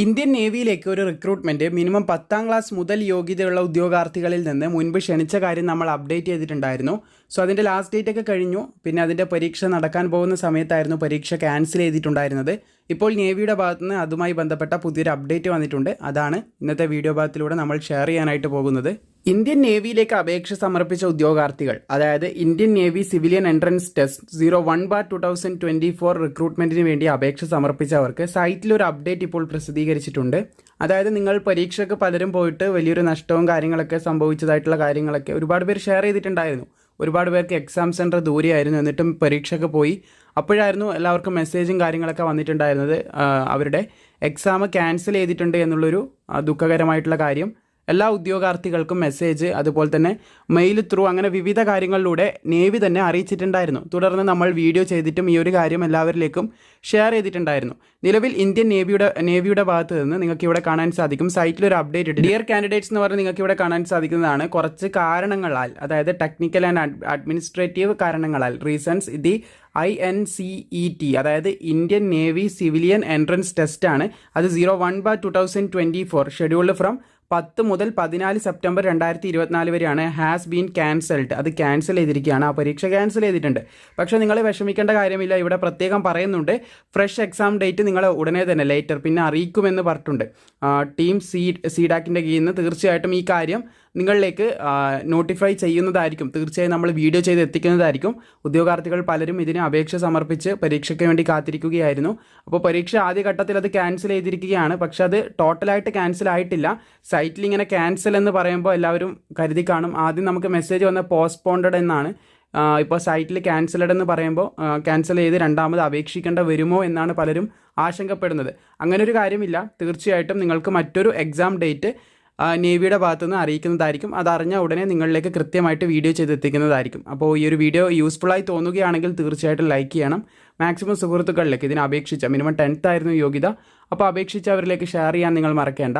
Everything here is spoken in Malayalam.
ഇന്ത്യൻ നേവിയിലേക്ക് ഒരു റിക്രൂട്ട്മെന്റ് മിനിമം പത്താം ക്ലാസ് മുതൽ യോഗ്യതയുള്ള ഉദ്യോഗാർത്ഥികളിൽ നിന്ന് മുൻപ് ക്ഷണിച്ച കാര്യം നമ്മൾ അപ്ഡേറ്റ് ചെയ്തിട്ടുണ്ടായിരുന്നു. സോ അതിന്റെ ലാസ്റ്റ് ഡേറ്റ് ഒക്കെ കഴിഞ്ഞു. പിന്നെ അതിന്റെ പരീക്ഷ നടക്കാൻ പോകുന്ന സമയത്തായിരുന്നു പരീക്ഷ ക്യാൻസൽ ചെയ്തിട്ടുണ്ടായിരുന്നത്. ഇപ്പോൾ നേവിയുടെ ഭാഗത്ത് നിന്ന് അതുമായി ബന്ധപ്പെട്ട പുതിയൊരു അപ്ഡേറ്റ് വന്നിട്ടുണ്ട്. അതാണ് ഇന്നത്തെ വീഡിയോ ഭാഗത്തിലൂടെ നമ്മൾ ഷെയർ ചെയ്യാനായിട്ട് പോകുന്നത്. ഇന്ത്യൻ നേവിയിലേക്ക് അപേക്ഷ സമർപ്പിച്ച ഉദ്യോഗാർത്ഥികൾ അതായത് Indian navy civilian entrance test zero one bar two thousand twenty four റിക്രൂട്ട്മെന്റിന് വേണ്ടി അപേക്ഷ സമർപ്പിച്ചവർക്ക് സൈറ്റിൽ ഒരു അപ്ഡേറ്റ് ഇപ്പോൾ പ്രസിദ്ധീകരിച്ചിട്ടുണ്ട്. അതായത് നിങ്ങൾ പരീക്ഷയ്ക്ക് പലരും പോയിട്ട് വലിയൊരു നഷ്ടവും കാര്യങ്ങളൊക്കെ സംഭവിച്ചതായിട്ടുള്ള കാര്യങ്ങളൊക്കെ ഒരുപാട് പേർ ഷെയർ ചെയ്തിട്ടുണ്ടായിരുന്നു. ഒരുപാട് പേർക്ക് എക്സാം സെന്റർ ദൂരെയായിരുന്നു. എന്നിട്ടും പരീക്ഷയ്ക്ക് പോയി. അപ്പോഴായിരുന്നു എല്ലാവർക്കും മെസ്സേജും കാര്യങ്ങളൊക്കെ വന്നിട്ടുണ്ടായിരുന്നത്. അവരുടെ എക്സാം ക്യാൻസൽ ചെയ്തിട്ടുണ്ട് എന്നുള്ളൊരു ദുഃഖകരമായിട്ടുള്ള കാര്യം. എല്ലാ ഉദ്യോഗാർത്ഥികൾക്കും മെസ്സേജ് അതുപോലെ തന്നെ മെയിൽ ത്രൂ അങ്ങനെ വിവിധ കാര്യങ്ങളിലൂടെ നേവി തന്നെ അറിയിച്ചിട്ടുണ്ടായിരുന്നു. തുടർന്ന് നമ്മൾ വീഡിയോ ചെയ്തിട്ടും ഈ ഒരു കാര്യം എല്ലാവരിലേക്കും ഷെയർ ചെയ്തിട്ടുണ്ടായിരുന്നു. നിലവിൽ ഇന്ത്യൻ നേവിയുടെ നേവിയുടെ ഭാഗത്ത് നിന്ന് നിങ്ങൾക്ക് ഇവിടെ കാണാൻ സാധിക്കും. സൈറ്റിൽ ഒരു അപ്ഡേറ്റ് ഇട്ട് ഡിയർ കാൻഡിഡേറ്റ്സ് എന്ന് പറഞ്ഞ് നിങ്ങൾക്ക് ഇവിടെ കാണാൻ സാധിക്കുന്നതാണ്. കുറച്ച് കാരണങ്ങളാൽ അതായത് ടെക്നിക്കൽ ആൻഡ് അഡ്മിനിസ്ട്രേറ്റീവ് കാരണങ്ങളാൽ reasons the I N C E T അതായത് Indian navy civilian entrance test ആണ്. അത് zero one bar two thousand twenty four scheduled from പത്ത് മുതൽ പതിനാല് സെപ്റ്റംബർ രണ്ടായിരത്തി ഇരുപത്തിനാല് വരെയാണ് ഹാസ് ബീൻ ക്യാൻസൽഡ് അത് ക്യാൻസൽ ചെയ്തിരിക്കുകയാണ്. ആ പരീക്ഷ ക്യാൻസൽ ചെയ്തിട്ടുണ്ട്. പക്ഷേ നിങ്ങൾ വിഷമിക്കേണ്ട കാര്യമില്ല. ഇവിടെ പ്രത്യേകം പറയുന്നുണ്ട്. ഫ്രഷ് എക്സാം ഡേറ്റ് നിങ്ങൾ ഉടനെ തന്നെ ലേറ്റർ പിന്നെ അറിയിക്കുമെന്ന് പറഞ്ഞിട്ടുണ്ട്. ടീം സീ സീഡാക്കിന്റെ കീഴിൽ നിന്ന് തീർച്ചയായിട്ടും ഈ കാര്യം നിങ്ങളിലേക്ക് നോട്ടിഫൈ ചെയ്യുന്നതായിരിക്കും. തീർച്ചയായും നമ്മൾ വീഡിയോ ചെയ്ത് എത്തിക്കുന്നതായിരിക്കും. ഉദ്യോഗാർത്ഥികൾ പലരും ഇതിന് അപേക്ഷ സമർപ്പിച്ച് പരീക്ഷയ്ക്ക് വേണ്ടി കാത്തിരിക്കുകയായിരുന്നു. അപ്പോൾ പരീക്ഷ ആദ്യഘട്ടത്തിൽ അത് ക്യാൻസൽ ചെയ്തിരിക്കുകയാണ്. പക്ഷേ അത് ടോട്ടലായിട്ട് ക്യാൻസൽ ആയിട്ടില്ല. സൈറ്റിൽ ഇങ്ങനെ ക്യാൻസൽ എന്ന് പറയുമ്പോൾ എല്ലാവരും കരുതി കാണും. ആദ്യം നമുക്ക് മെസ്സേജ് വന്ന പോസ്റ്റ്പോണ്ടഡ് എന്നാണ്. ഇപ്പോൾ സൈറ്റിൽ ക്യാൻസലഡ് എന്ന് പറയുമ്പോൾ ക്യാൻസൽ ചെയ്ത് രണ്ടാമത് അപേക്ഷിക്കേണ്ട വരുമോ എന്നാണ് പലരും ആശങ്കപ്പെടുന്നത്. അങ്ങനെ ഒരു കാര്യമില്ല. തീർച്ചയായിട്ടും നിങ്ങൾക്ക് മറ്റൊരു എക്സാം ഡേറ്റ് നേവിയുടെ ഭാഗത്തു നിന്ന് അറിയിക്കുന്നതായിരിക്കും. അതറിഞ്ഞ ഉടനെ നിങ്ങളിലേക്ക് കൃത്യമായിട്ട് വീഡിയോ ചെയ്തെത്തിക്കുന്നതായിരിക്കും. അപ്പോൾ ഈ ഒരു വീഡിയോ യൂസ്ഫുള്ളായി തോന്നുകയാണെങ്കിൽ തീർച്ചയായിട്ടും ലൈക്ക് ചെയ്യണം. മാക്സിമം സുഹൃത്തുക്കളിലേക്ക് ഇതിനെ അപേക്ഷിച്ച മിനിമം ടെൻത്ത് ആയിരുന്നു യോഗ്യത. അപ്പോൾ അപേക്ഷിച്ചവരിലേക്ക് ഷെയർ ചെയ്യാൻ നിങ്ങൾ മറക്കേണ്ട.